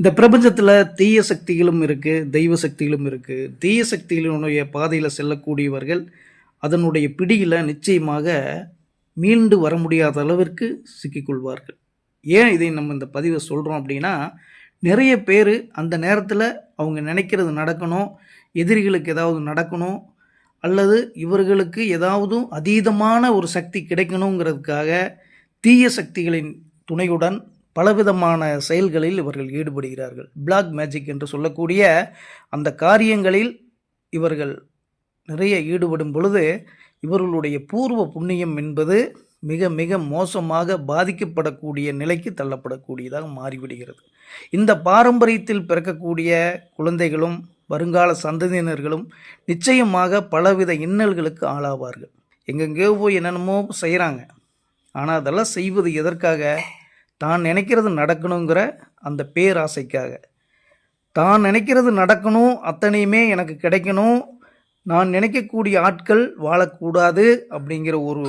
இந்த பிரபஞ்சத்தில் தீய சக்திகளும் இருக்குது தெய்வ சக்திகளும் இருக்குது தீய சக்திகளினுடைய பாதையில் செல்லக்கூடியவர்கள் அதனுடைய பிடியில் நிச்சயமாக மீண்டு வர முடியாத அளவிற்கு சிக்கிக்கொள்வார்கள். ஏன் இதை நம்ம இந்த பதிவை சொல்கிறோம் அப்படின்னா நிறைய பேர் அந்த நேரத்தில் அவங்க நினைக்கிறது நடக்கணும் எதிரிகளுக்கு ஏதாவது நடக்கணும் அல்லது இவர்களுக்கு ஏதாவது அதீதமான ஒரு சக்தி கிடைக்கணுங்கிறதுக்காக தீய சக்திகளின் துணையுடன் பலவிதமான செயல்களில் இவர்கள் ஈடுபடுகிறார்கள். பிளாக் மேஜிக் என்று சொல்லக்கூடிய அந்த காரியங்களில் இவர்கள் நிறைய ஈடுபடும் பொழுது இவர்களுடைய பூர்வ புண்ணியம் என்பது மிக மிக மோசமாக பாதிக்கப்படக்கூடிய நிலைக்கு தள்ளப்படக்கூடியதாக மாறிவிடுகிறது. இந்த பாரம்பரியத்தில் பிறக்கக்கூடிய குழந்தைகளும் வருங்கால சந்ததியினர்களும் நிச்சயமாக பலவித இன்னல்களுக்கு ஆளாவார்கள். எங்கெங்கேயோ போய் என்னென்னமோ செய்கிறாங்க ஆனால் அதெல்லாம் செய்வது எதற்காக? தான் நினைக்கிறது நடக்கணுங்கிற அந்த பேராசைக்காக. தான் நினைக்கிறது நடக்கணும் அத்தனையுமே எனக்கு கிடைக்கணும் நான் நினைக்கக்கூடிய ஆட்கள் வாழக்கூடாது அப்படிங்கிற ஒரு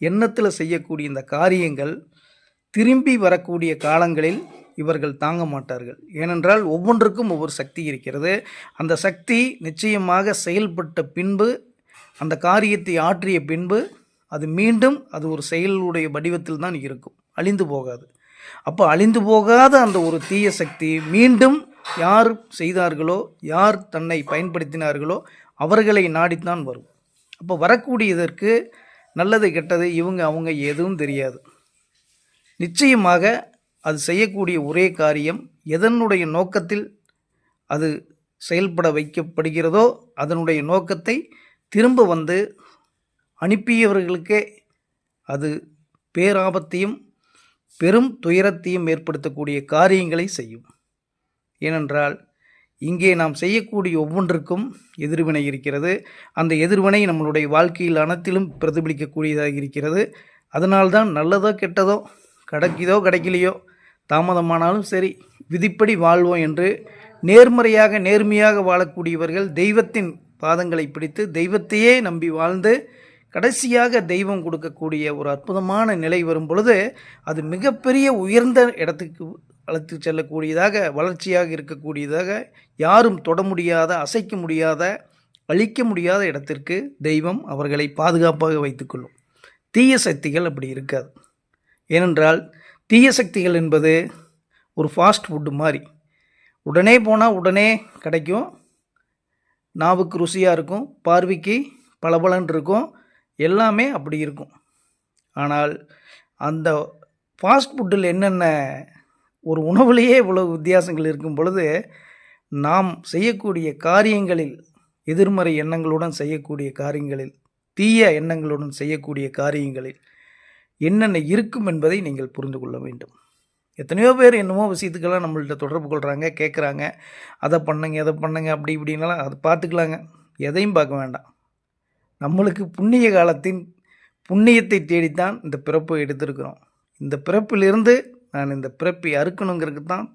எண்ணத்தில் செய்யக்கூடிய இந்த காரியங்கள் திரும்பி வரக்கூடிய காலங்களில் இவர்கள் தாங்க மாட்டார்கள். ஏனென்றால் ஒவ்வொன்றுக்கும் ஒவ்வொரு சக்தி இருக்கிறது. அந்த சக்தி நிச்சயமாக செயல்பட்ட பின்பு அந்த காரியத்தை ஆற்றிய பின்பு அது மீண்டும் அது ஒரு செயலுடைய வடிவத்தில் தான் இருக்கும். அழிந்து போகாது. அப்போ அழிந்து போகாத அந்த ஒரு தீய சக்தி மீண்டும் யார் செய்தார்களோ யார் தன்னை பயன்படுத்தினார்களோ அவர்களை நாடித்தான் வரும். அப்போ வரக்கூடியதற்கு நல்லது கெட்டது இவங்க அவங்க எதுவும் தெரியாது. நிச்சயமாக அது செய்யக்கூடிய ஒரே காரியம் எதனுடைய நோக்கத்தில் அது செயல்பட வைக்கப்படுகிறதோ அதனுடைய நோக்கத்தை திரும்ப வந்து அனுப்பியவர்களுக்கே அது பேராபத்தையும் பெரும் துயரத்தையும் ஏற்படுத்தக்கூடிய காரியங்களை செய்யும். ஏனென்றால் இங்கே நாம் செய்யக்கூடிய ஒவ்வொன்றுக்கும் எதிர்வினை இருக்கிறது. அந்த எதிர்வினை நம்மளுடைய வாழ்க்கையில் அனைத்திலும் பிரதிபலிக்கக்கூடியதாக இருக்கிறது. அதனால்தான் நல்லதோ கெட்டதோ கிடைக்குதோ கிடைக்கலையோ தாமதமானாலும் சரி விதிப்படி வாழ்வோம் என்று நேர்மறையாக நேர்மையாக வாழக்கூடியவர்கள் தெய்வத்தின் பாதங்களை பிடித்து தெய்வத்தையே நம்பி வாழ்ந்து கடைசியாக தெய்வம் கொடுக்கக்கூடிய ஒரு அற்புதமான நிலை வரும் பொழுது அது மிகப்பெரிய உயர்ந்த இடத்துக்கு அழைத்து செல்லக்கூடியதாக வளர்ச்சியாக இருக்கக்கூடியதாக யாரும் தொட முடியாத அசைக்க முடியாத அழிக்க முடியாத இடத்திற்கு தெய்வம் அவர்களை பாதுகாப்பாக வைத்துக்கொள்ளும் தீய சக்திகள் அப்படி இருக்காது. ஏனென்றால் தீய சக்திகள் என்பது ஒரு ஃபாஸ்ட் ஃபுட்டு மாதிரி. உடனே போனால் உடனே கிடைக்கும். நாவுக்கு ருசியாக இருக்கும். பார்வைக்கு பளபளன் இருக்கும். எல்லாமே அப்படி இருக்கும். ஆனால் அந்த ஃபாஸ்ட் ஃபுட்டில் என்னென்ன ஒரு உணவுலேயே இவ்வளவு வித்தியாசங்கள் இருக்கும் பொழுது நாம் செய்யக்கூடிய காரியங்களில் எதிர்மறை எண்ணங்களுடன் செய்யக்கூடிய காரியங்களில் தீய எண்ணங்களுடன் செய்யக்கூடிய காரியங்களில் என்னென்ன இருக்கும் என்பதை நீங்கள் புரிந்து கொள்ள வேண்டும். எத்தனையோ பேர் என்னமோ விஷயத்துக்கெல்லாம் நம்மள்கிட்ட தொடர்பு கொள்கிறாங்க கேட்குறாங்க அதை பண்ணுங்க எதை பண்ணுங்க அப்படி இப்படின்னாலாம் அதை பார்த்துக்கலாங்க எதையும் பார்க்க வேண்டாம். நம்மளுக்கு புண்ணிய காலத்தின் புண்ணியத்தை தேடித்தான் இந்த பிறப்பை எடுத்திருக்கிறோம். இந்த பிறப்பிலிருந்து நான் இந்த பிறப்பை அறுக்கணுங்கிறதுக்கு தான்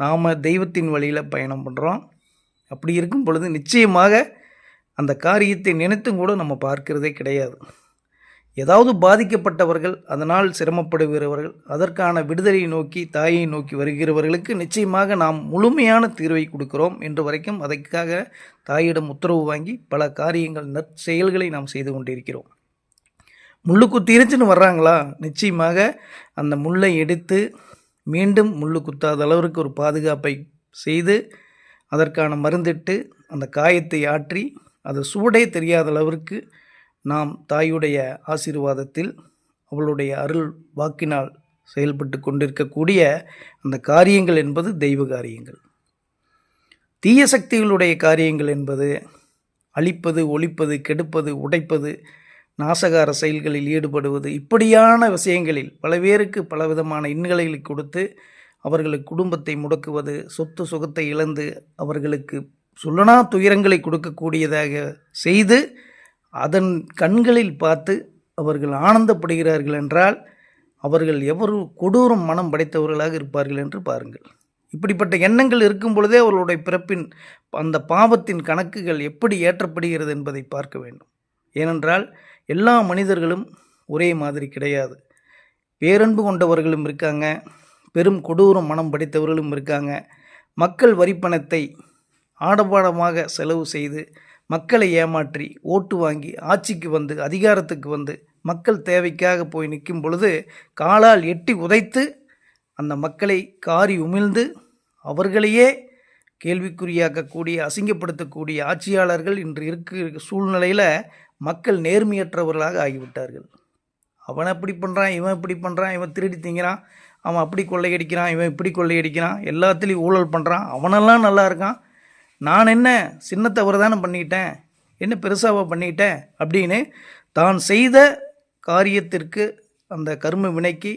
நாம் தெய்வத்தின் வழியில் பயணம் பண்ணுறோம் அப்படி இருக்கும் பொழுது நிச்சயமாக அந்த காரியத்தை நினைத்தும் கூட நம்ம பார்க்கிறதே கிடையாது. ஏதாவது பாதிக்கப்பட்டவர்கள் அதனால் சிரமப்படுகிறவர்கள் அதற்கான விடுதலையை நோக்கி தாயை நோக்கி வருகிறவர்களுக்கு நிச்சயமாக நாம் முழுமையான தீர்வை கொடுக்கிறோம். என்று வரைக்கும் அதற்காக தாயிடம் உத்தரவு வாங்கி பல காரியங்கள் நற்செயல்களை நாம் செய்து கொண்டிருக்கிறோம். முள்ளுக்கு தீரச்சுன்னு வர்றாங்களா? நிச்சயமாக அந்த முள்ளை எடுத்து மீண்டும் முள்ளு குத்தாத அளவிற்கு ஒரு பாதுகாப்பை செய்து அதற்கான மருந்திட்டு அந்த காயத்தை ஆற்றி அது சூடே தெரியாத அளவிற்கு நாம் தாயுடைய ஆசீர்வாதத்தில் அவளுடைய அருள் வாக்கினால் செயல்பட்டு கொண்டிருக்கக்கூடிய அந்த காரியங்கள் என்பது தெய்வ காரியங்கள். தீய சக்திகளுடைய காரியங்கள் என்பது அழிப்பது ஒழிப்பது கெடுப்பது உடைப்பது நாசகார செயல்களில் ஈடுபடுவது இப்படியான விஷயங்களில் பல பேருக்கு பலவிதமான இன்னல்களை கொடுத்து அவர்களுக்கு குடும்பத்தை முடக்குவது சொத்து சுகத்தை இழந்து அவர்களுக்கு சொல்லனா துயரங்களை கொடுக்கக்கூடியதாக செய்து அதன் கண்களில் பார்த்து அவர்கள் ஆனந்தப்படுகிறார்கள் என்றால் அவர்கள் எவ்வளவு கொடூரம் மனம் படைத்தவர்களாக இருப்பார்கள் என்று பாருங்கள். இப்படிப்பட்ட எண்ணங்கள் இருக்கும் பொழுதே அவர்களுடைய பிறப்பின் அந்த பாவத்தின் கணக்குகள் எப்படி ஏற்றப்படுகிறது என்பதை பார்க்க வேண்டும். ஏனென்றால் எல்லா மனிதர்களும் ஒரே மாதிரி கிடையாது. பேரன்பு கொண்டவர்களும் இருக்காங்க பெரும் கொடூரம் மனம் படைத்தவர்களும் இருக்காங்க. மக்கள் வரிப்பணத்தை ஆடபாடமாக செலவு செய்து மக்களை ஏமாற்றி ஓட்டு வாங்கி ஆட்சிக்கு வந்து அதிகாரத்துக்கு வந்து மக்கள் தேவைக்காக போய் நிற்கும் பொழுது காலால் எட்டி உதைத்து அந்த மக்களை காரி உமிழ்ந்து அவர்களையே கேள்விக்குறியாக்கக்கூடிய அசிங்கப்படுத்தக்கூடிய ஆட்சியாளர்கள் இன்று இருக்க சூழ்நிலையில் மக்கள் நேர்மையற்றவர்களாக ஆகிவிட்டார்கள். அவன் அப்படி பண்ணுறான் இவன் இப்படி பண்ணுறான் இவன் திருடி திங்கிறான் அவன் அப்படி கொள்ளையடிக்கிறான் இவன் இப்படி கொள்ளையடிக்கிறான் எல்லாத்துலேயும் ஊழல் பண்ணுறான் அவனெல்லாம் நல்லா இருக்கான் நான் என்ன சின்ன தவறு தானே பண்ணிட்டேன்? என்ன பெருசாவா பண்ணிட்டேன்? அப்படின்னு தான் செய்த காரியத்திற்கு அந்த கர்ம வினைக்கு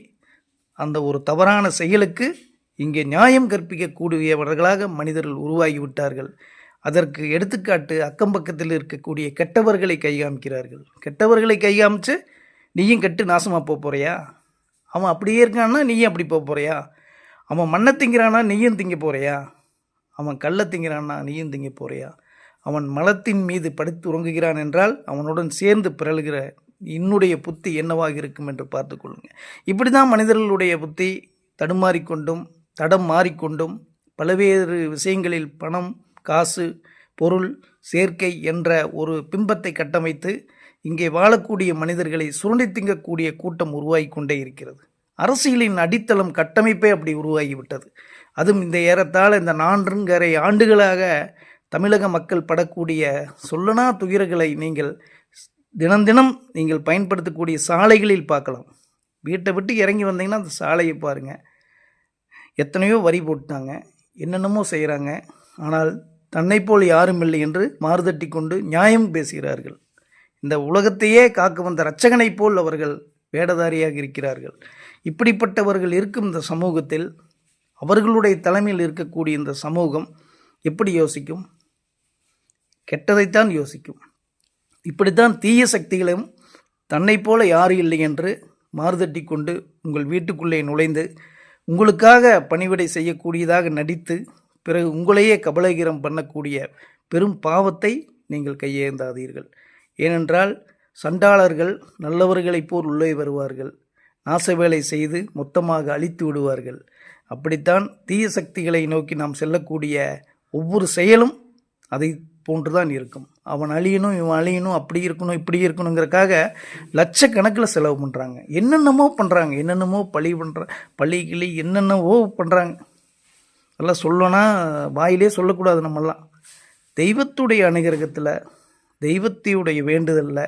அந்த ஒரு தவறான செயலுக்கு இங்கே நியாயம் கற்பிக்கக்கூடியவர்களாக மனிதர்கள் உருவாகி விட்டார்கள் அதற்கு எடுத்துக்காட்டு அக்கம் பக்கத்தில் இருக்கக்கூடிய கெட்டவர்களை கைகாமிக்கிறார்கள். கெட்டவர்களை கைகாமிச்சு நீயும் கெட்டு நாசமாக போக போகிறியா அவன் அப்படியே இருக்கான்னா நீயும் அப்படி போக போகிறியா அவன் மண்ணை திங்கிறானா நீயும் திங்க போகிறியா அவன் கள்ள திங்கிறான்னா நீயும் திங்க போறியா? அவன் மலத்தின் மீது படுத்து உறங்குகிறான் என்றால் அவனுடன் சேர்ந்து பிறழுகிற என்னுடைய புத்தி என்னவாக இருக்கும் என்று பார்த்து கொள்ளுங்கள். இப்படி தான் மனிதர்களுடைய புத்தி தடுமாறிக்கொண்டும் தடம் மாறிக்கொண்டும் பல்வேறு விஷயங்களில் பணம் காசு பொருள் சேர்க்கை என்ற ஒரு பிம்பத்தை கட்டமைத்து இங்கே வாழக்கூடிய மனிதர்களை சுரண்டி திங்கக்கூடிய கூட்டம் உருவாகி கொண்டே இருக்கிறது. அரசியலின் அடித்தளம் கட்டமைப்பே அப்படி உருவாகிவிட்டது. அதுவும் இந்த ஏறத்தாழ இந்த நான்கரை ஆண்டுகளாக தமிழக மக்கள் படக்கூடிய சொல்லனா துயர்களை நீங்கள் தினம் தினம் நீங்கள் பயன்படுத்தக்கூடிய சாலைகளில் பார்க்கலாம். வீட்டை விட்டு இறங்கி வந்தீங்கன்னா அந்த சாலையை பாருங்கள் எத்தனையோ வரி போட்டாங்க. என்னென்னமோ செய்கிறாங்க ஆனால் தன்னை போல் யாரும் இல்லை என்று மாறுதட்டி கொண்டு நியாயம் பேசுகிறார்கள். இந்த உலகத்தையே காக்க வந்த இரட்சகனைப் போல் அவர்கள் வேடதாரியாக இருக்கிறார்கள். இப்படிப்பட்டவர்கள் இருக்கும் இந்த சமூகத்தில் அவர்களுடைய தலைமையில் இருக்கக்கூடிய இந்த சமூகம் எப்படி யோசிக்கும்? கெட்டதைத்தான் யோசிக்கும். இப்படித்தான் தீய சக்திகளும் தன்னை போல யாரும் இல்லை என்று மாறுதட்டி கொண்டு உங்கள் வீட்டுக்குள்ளே நுழைந்து உங்களுக்காக பணிவிடை செய்யக்கூடியதாக நடித்து பிறகு உங்களையே கபலகீரம் பண்ணக்கூடிய பெரும் பாவத்தை நீங்கள் கையேந்தாதீர்கள். ஏனென்றால் சண்டாளர்கள் நல்லவர்களைப் போல் உள்ளே வருவார்கள். நாச வேலை செய்து மொத்தமாக அழித்து விடுவார்கள். அப்படித்தான் தீய சக்திகளை நோக்கி நாம் செல்லக்கூடிய ஒவ்வொரு செயலும் அதை போன்றுதான் இருக்கும். அவன் அழியணும் இவன் அழியணும் அப்படி இருக்கணும் இப்படி இருக்கணுங்கிறக்காக லட்சக்கணக்கில் செலவு பண்ணுறாங்க என்னென்னமோ பண்ணுறாங்க என்னென்னமோ பழி பண்ணுற பள்ளி கிளி என்னென்னவோ பண்ணுறாங்க அதெல்லாம் சொல்லணும்னா வாயிலே சொல்லக்கூடாது நம்மெல்லாம். தெய்வத்துடைய அனுகிரகத்தில் தெய்வத்தையுடைய வேண்டுதலில்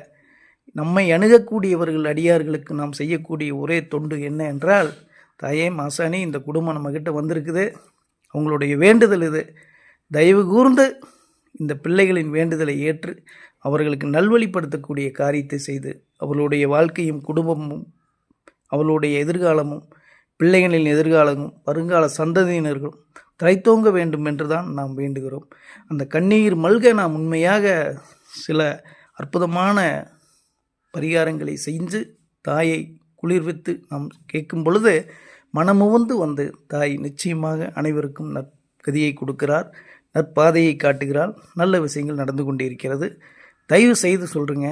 நம்மை அணுகக்கூடியவர்கள் அடியார்களுக்கு நாம் செய்யக்கூடிய ஒரே தொண்டு என்ன என்றால் தாயே மாசாணி இந்த குடும்பம் நம்மக்கிட்ட வந்திருக்குது. அவங்களுடைய வேண்டுதல் இது. தயவு கூர்ந்து இந்த பிள்ளைகளின் வேண்டுதலை ஏற்று அவர்களுக்கு நல்வழிப்படுத்தக்கூடிய காரியத்தை செய்து அவர்களுடைய வாழ்க்கையும் குடும்பமும் அவளுடைய எதிர்காலமும் பிள்ளைகளின் எதிர்காலமும் வருங்கால சந்ததியினர்களும் தலைத்தோங்க வேண்டும் என்று தான் நாம் வேண்டுகிறோம். அந்த கண்ணீர் மல்க நாம் உண்மையாக சில அற்புதமான பரிகாரங்களை செஞ்சு தாயை குளிர்வித்து நாம் கேட்கும் பொழுது மனமுவந்து வந்து தாய் நிச்சயமாக அனைவருக்கும் நற்கதியை கொடுக்கிறார் நற்பாதையை காட்டுகிறார் நல்ல விஷயங்கள் நடந்து கொண்டே இருக்கிறது தயவு செய்து சொல்கிறேங்க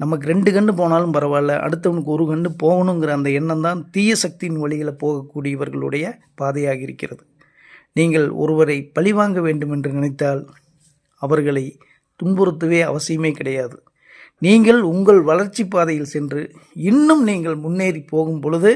நமக்கு ரெண்டு கண்ணு போனாலும் பரவாயில்ல. அடுத்தவனுக்கு ஒரு கண்ணு போகணுங்கிற அந்த எண்ணம் தான் தீய சக்தியின் வழியில் போகக்கூடியவர்களுடைய பாதையாக இருக்கிறது. நீங்கள் ஒருவரை பழிவாங்க வேண்டும் என்று நினைத்தால் அவர்களை துன்புறுத்தவே அவசியமே கிடையாது. நீங்கள் உங்கள் வளர்ச்சி பாதையில் சென்று இன்னும் நீங்கள் முன்னேறி போகும் பொழுது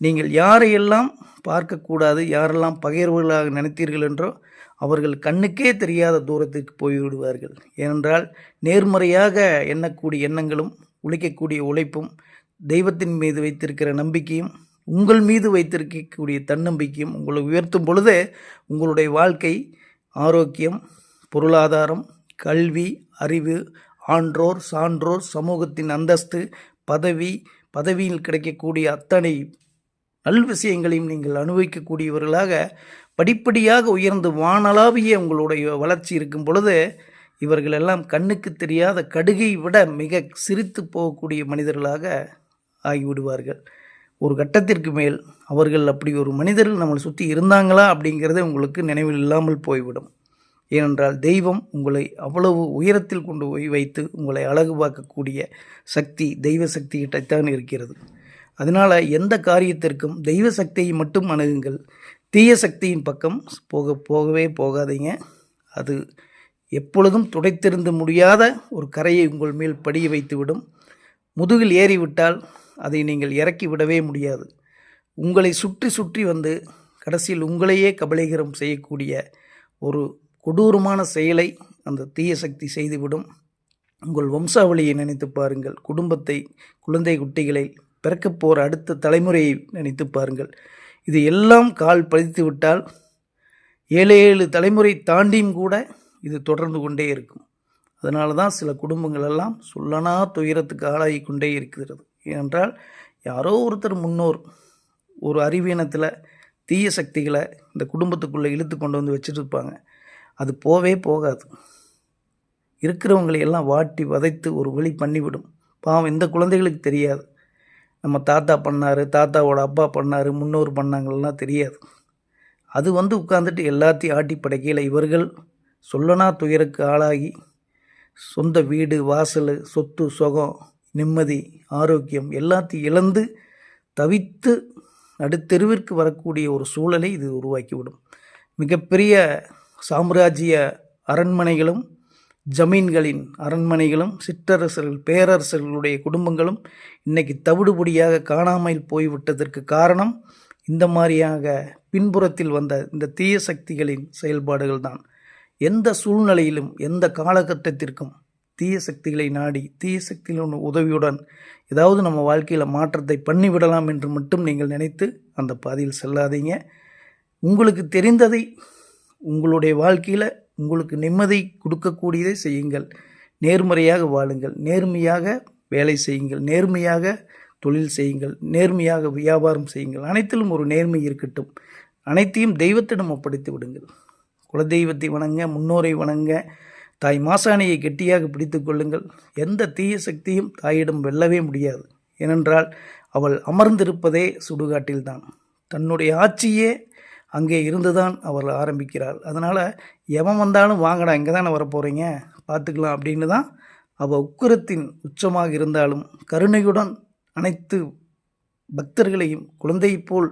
நீங்கள் யாரையெல்லாம் பார்க்கக்கூடாது யாரெல்லாம் பகையர்களாக நினைத்தீர்கள் என்றோ அவர்கள் கண்ணுக்கே தெரியாத தூரத்திற்கு போய்விடுவார்கள். ஏனென்றால் நேர்மறையாக எண்ணக்கூடிய எண்ணங்களும் உழைக்கக்கூடிய உழைப்பும் தெய்வத்தின் மீது வைத்திருக்கிற நம்பிக்கையும் உங்கள் மீது வைத்திருக்கக்கூடிய தன்னம்பிக்கையும் உங்களை உயர்த்தும் பொழுது உங்களுடைய வாழ்க்கை ஆரோக்கியம் பொருளாதாரம் கல்வி அறிவு ஆன்றோர் சான்றோர் சமூகத்தின் அந்தஸ்து பதவி பதவியில் கிடைக்கக்கூடிய அத்தனை நல் விஷயங்களையும் நீங்கள் அனுபவிக்கக்கூடியவர்களாக படிப்படியாக உயர்ந்து வானளாவிய உங்களுடைய வளர்ச்சி இருக்கும் பொழுது இவர்களெல்லாம் கண்ணுக்கு தெரியாத கடுகை விட மிக சிரித்து போகக்கூடிய மனிதர்களாக ஆகிவிடுவார்கள். ஒரு கட்டத்திற்கு மேல் அவர்கள் அப்படி ஒரு மனிதர்கள் நம்மளை சுற்றி இருந்தாங்களா அப்படிங்கிறதே உங்களுக்கு நினைவில் இல்லாமல் போய்விடும். ஏனென்றால் தெய்வம் உங்களை அவ்வளவு உயரத்தில் கொண்டு போய் வைத்து உங்களை அழகு பார்க்கக்கூடிய சக்தி தெய்வ சக்தி கிட்டத்தான் இருக்கிறது. அதனால் எந்த காரியத்திற்கும் தெய்வ சக்தியை மட்டும் அணுகுங்கள். தீய சக்தியின் பக்கம் போக போகவே போகாதீங்க. அது எப்பொழுதும் துடைத்திருந்த முடியாத ஒரு கரையை உங்கள் மேல் படிய வைத்துவிடும். முதுகில் ஏறிவிட்டால் அதை நீங்கள் இறக்கி விடவே முடியாது. உங்களை சுற்றி சுற்றி வந்து கடைசியில் உங்களையே கபலீகரம் செய்யக்கூடிய ஒரு கொடூரமான செயலை அந்த தீய சக்தி செய்துவிடும். உங்கள் வம்சாவளியை நினைத்து பாருங்கள். குடும்பத்தை குழந்தை குட்டிகளை பிறக்கப் போகிற அடுத்த தலைமுறையை நினைத்து பாருங்கள். இது எல்லாம் கால் பதித்து விட்டால் ஏழு ஏழு தலைமுறை தாண்டியும் கூட இது தொடர்ந்து கொண்டே இருக்கும். அதனால தான் சில குடும்பங்கள் எல்லாம் சொல்லனா துயரத்துக்கு ஆளாகி கொண்டே இருக்கிறது. ஏனென்றால் யாரோ ஒருத்தர் முன்னோர் ஒரு அறிவீனத்தில் தீய சக்திகளை இந்த குடும்பத்துக்குள்ளே இழுத்து கொண்டு வந்து வச்சுருப்பாங்க. அது போவே போகாது. இருக்கிறவங்களை எல்லாம் வாட்டி வதைத்து ஒரு வழி பண்ணிவிடும். பாவம் இந்த குழந்தைகளுக்கு தெரியாது. நம்ம தாத்தா பண்ணார் தாத்தாவோட அப்பா பண்ணார் முன்னோர் பண்ணாங்கலாம் தெரியாது. அது வந்து உட்காந்துட்டு எல்லாத்தையும் ஆட்டி படைக்கையில் இவர்கள் சொல்லனா துயருக்கு ஆளாகி சொந்த வீடு வாசல் சொத்து சுகம் நிம்மதி ஆரோக்கியம் எல்லாத்தையும் இழந்து தவித்து நடுத்தெருவிற்கு வரக்கூடிய ஒரு சூழலை இது உருவாக்கிவிடும். மிகப்பெரிய சாம்ராஜ்ய அரண்மனைகளும் ஜமீன்களின் அரண்மனைகளும் சிற்றரசர்கள் பேரரசர்களுடைய குடும்பங்களும் இன்னைக்கு தவிடுபடியாக காணாமல் போய்விட்டதற்கு காரணம் இந்த மாதிரியாக பின்புறத்தில் வந்த இந்த தீய சக்திகளின் செயல்பாடுகள் தான் எந்த சூழ்நிலையிலும் எந்த காலகட்டத்திற்கும் தீய சக்திகளை நாடி தீய சக்திகளின் உதவியுடன் ஏதாவது நம்ம வாழ்க்கையில் மாற்றத்தை பண்ணிவிடலாம் என்று மட்டும் நீங்கள் நினைத்து அந்த பாதையில் செல்லாதீங்க. உங்களுக்கு தெரிந்ததை உங்களுடைய வாழ்க்கையில் உங்களுக்கு நிம்மதி கொடுக்கக்கூடியதை செய்யுங்கள். நேர்மறையாக வாழுங்கள். நேர்மையாக வேலை செய்யுங்கள். நேர்மையாக தொழில் செய்யுங்கள். நேர்மையாக வியாபாரம் செய்யுங்கள். அனைத்திலும் ஒரு நேர்மை இருக்கட்டும். அனைத்தையும் தெய்வத்திடம் ஒப்படைத்து விடுங்கள். குலதெய்வத்தை வணங்க முன்னோரை வணங்க தாய் மாசாணியை கெட்டியாக பிடித்து கொள்ளுங்கள். எந்த தீய சக்தியும் தாயிடம் வெல்லவே முடியாது. ஏனென்றால் அவள் அமர்ந்திருப்பதே சுடுகாட்டில்தான். தன்னுடைய ஆட்சியே அங்கே இருந்துதான் அவர் ஆரம்பிக்கிறாள் அதனால் எவன் வந்தாலும் வாங்கடா இங்கே தானே வரப்போகிறீங்க பார்த்துக்கலாம் அப்படின்னு தான் அவள் உக்கரத்தின் உச்சமாக இருந்தாலும் கருணையுடன் அனைத்து பக்தர்களையும் குழந்தையைப் போல்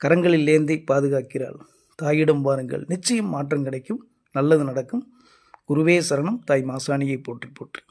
கரங்களில் ஏந்தி பாதுகாக்கிறாள். தாயிடம் வாருங்கள் நிச்சயம் மாற்றம் கிடைக்கும் நல்லது நடக்கும். குருவே சரணம் தாய் மாசாணியை போற்றி போற்றி.